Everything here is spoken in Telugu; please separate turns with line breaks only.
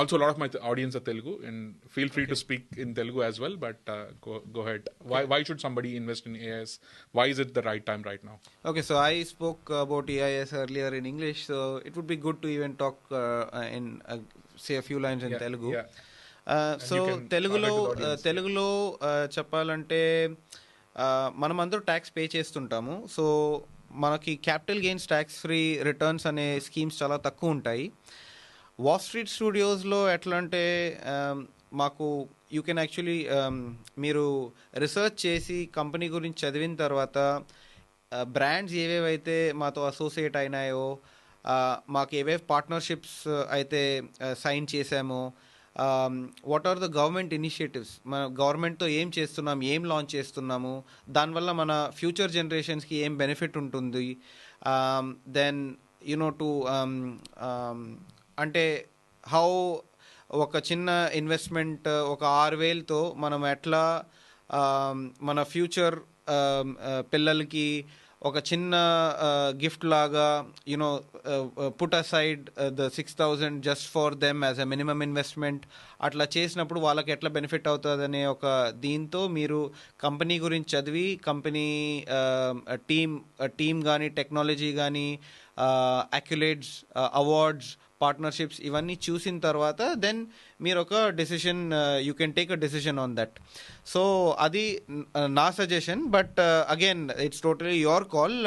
Also lot of my audience of Telugu and feel free to speak in Telugu as well but go ahead why why should somebody invest in AS why is it
the right time right now okay so I spoke about AIS earlier in English so it would be good to even talk in say few
lines
in
Telugu
so తెలుగులో తెలుగులో చెప్పాలంటే మనం అందరూ ట్యాక్స్ పే చేస్తుంటాము. సో మనకి capital gains tax free returns అనే స్కీమ్స్ చాలా తక్కువ ఉంటాయి. వాల్ స్ట్రీట్ స్టూడియోస్లో ఎట్లా అంటే మాకు యూ కెన్ యాక్చువల్లీ మీరు రీసెర్చ్ చేసి కంపెనీ గురించి చదివిన తర్వాత uh, బ్రాండ్స్ ఏవేవైతే మాతో అసోసియేట్ అయినాయో uh, మాకు ఏవేవి పార్ట్నర్షిప్స్ uh, అయితే సైన్ చేసామో what are the government initiatives మన గవర్నమెంట్తో ఏం చేస్తున్నాం ఏం లాంచ్ చేస్తున్నాము దానివల్ల మన ఫ్యూచర్ జనరేషన్స్కి ఏం బెనిఫిట్ ఉంటుంది దెన్ యునో టు అంటే హౌ ఒక చిన్న ఇన్వెస్ట్మెంట్ ఒక ఆరు వేలతో మనం ఎట్లా మన ఫ్యూచర్ పిల్లలకి ఒక చిన్న గిఫ్ట్ లాగా you know put aside the six thousand just for them as a minimum investment అట్లా చేసినప్పుడు వాళ్ళకి ఎట్లా బెనిఫిట్ అవుతుందనే ఒక దీంతో మీరు కంపెనీ గురించి చదివి కంపెనీ టీమ్ టీమ్ కానీ టెక్నాలజీ కానీ అక్యులేట్స్ అవార్డ్స్ పార్ట్నర్షిప్స్ ఇవన్నీ చూసిన తర్వాత దెన్ మీరు ఒక decision you can take a decision on that so అది నా suggestion but again it's totally your call